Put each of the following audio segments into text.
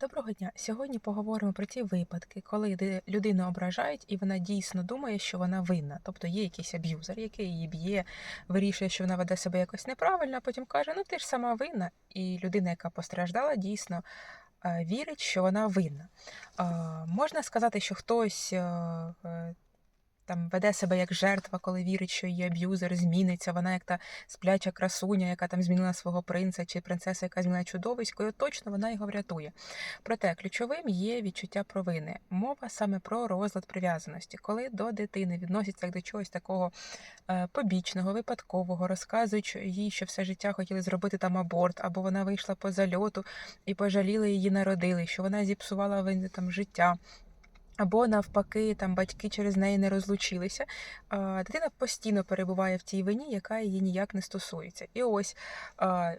Доброго дня! Сьогодні поговоримо про ті випадки, коли людину ображають, і вона дійсно думає, що вона винна. Тобто є якийсь аб'юзер, який її б'є, вирішує, що вона веде себе якось неправильно, а потім каже: Ну ти ж сама винна. І людина, яка постраждала, дійсно е, вірить, що вона винна. Е, Можна сказати, що хтось. Там веде себе як жертва, коли вірить, що її аб'юзер зміниться. Вона як та спляча красуня, яка там змінила свого принца, чи принцеса, яка змінила чудовисько, і точно вона його врятує. Проте ключовим є відчуття провини. Мова саме про розлад прив'язаності, коли до дитини відносяться як до чогось такого е, побічного, випадкового, розказують їй, що все життя хотіли зробити там аборт, або вона вийшла по зальоту і пожаліли її народили, що вона зіпсувала там життя. Або навпаки, там батьки через неї не розлучилися. Дитина постійно перебуває в тій вині, яка її ніяк не стосується. І ось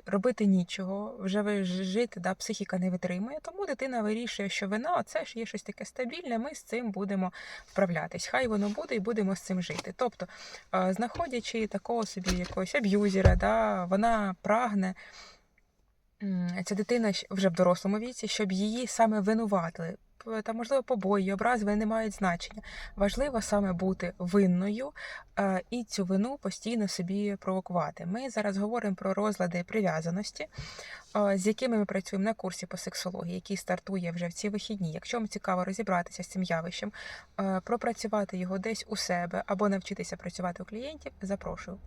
робити нічого, вже жити, да, психіка не витримує, тому дитина вирішує, що вина це ж є щось таке стабільне, ми з цим будемо вправлятись. Хай воно буде і будемо з цим жити. Тобто, знаходячи такого собі якогось аб'юзера, да, вона прагне. Ця дитина вже в дорослому віці, щоб її саме винуватили. П- Та, можливо, побої, образи вони не мають значення. Важливо саме бути винною е, і цю вину постійно собі провокувати. Ми зараз говоримо про розлади прив'язаності, е, з якими ми працюємо на курсі по сексології, який стартує вже в ці вихідні. Якщо вам цікаво розібратися з цим явищем, е, пропрацювати його десь у себе або навчитися працювати у клієнтів, запрошую.